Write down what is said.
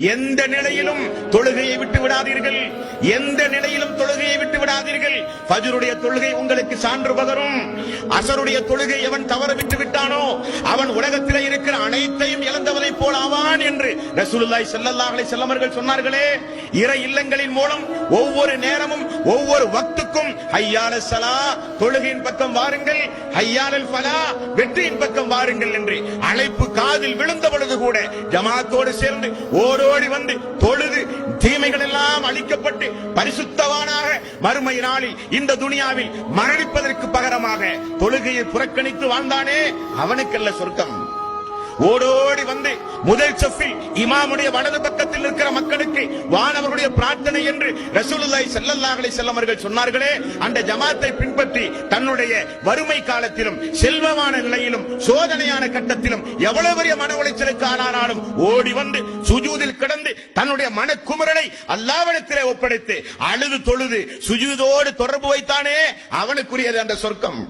எந்த நிலையிலும் தொழுகையை விட்டு விடாதீர்கள். எந்த நிலையிலும் தொழுகையை விட்டு விடாதீர்கள். பஜருடைய தொழுகை உங்களுக்கு சான்று பகரும் அசருடைய தொழுகை எவன் தவற விட்டு விட்டானோ அவன் உலகத்திலே இருக்கிற அனைத்து போல் ஆவான் என்று ரசூலுல்லாய் ஸல்லல்லாஹு அலைஹி வஸல்லம் சொன்னார்களே இறை இல்லங்களின் மூலம் ஒவ்வொரு நேரமும் ஒவ்வொரு வக்துக்கும் ஹையால சலா தொழுகையின் பக்கம் வாருங்கள் ஹையாலல் ஃபலா வெற்றியின் பக்கம் வாருங்கள் என்று அழைப்பு காதில் விழுந்த பொழுது கூட ஜமாத்தோடு சேர்ந்து ஓடோடி வந்து தொழுது தீமைகள் எல்லாம் அழிக்கப்பட்டு பரிசுத்தவானாக மறுமை நாளில் இந்த துனியாவில் மரணிப்பதற்கு பகரமாக தொழுகையை புறக்கணித்து வாழ்ந்தானே அவனுக்கல்ல சொர்க்கம். ஓடோடி வந்து முதல் செஃபில் இமாமுடைய வலது பக்கத்தில் இருக்கிற மக்களுக்கு வானவருடைய பிரார்த்தனை என்று ரசூலுல்லாய் செல்லல்லாஹலை அலைஹி அவர்கள் சொன்னார்களே அந்த ஜமாத்தை பின்பற்றி தன்னுடைய வறுமை காலத்திலும் செல்வமான நிலையிலும் சோதனையான கட்டத்திலும் எவ்வளவு பெரிய மன உளைச்சலுக்கு ஆனானாலும் ஓடி வந்து சுஜூதில் கிடந்து தன்னுடைய மனக்குமரலை அல்லாவிடத்திலே ஒப்படைத்து அழுது தொழுது சுஜூதோடு தொடர்பு வைத்தானே அவனுக்குரியது அந்த சொர்க்கம்.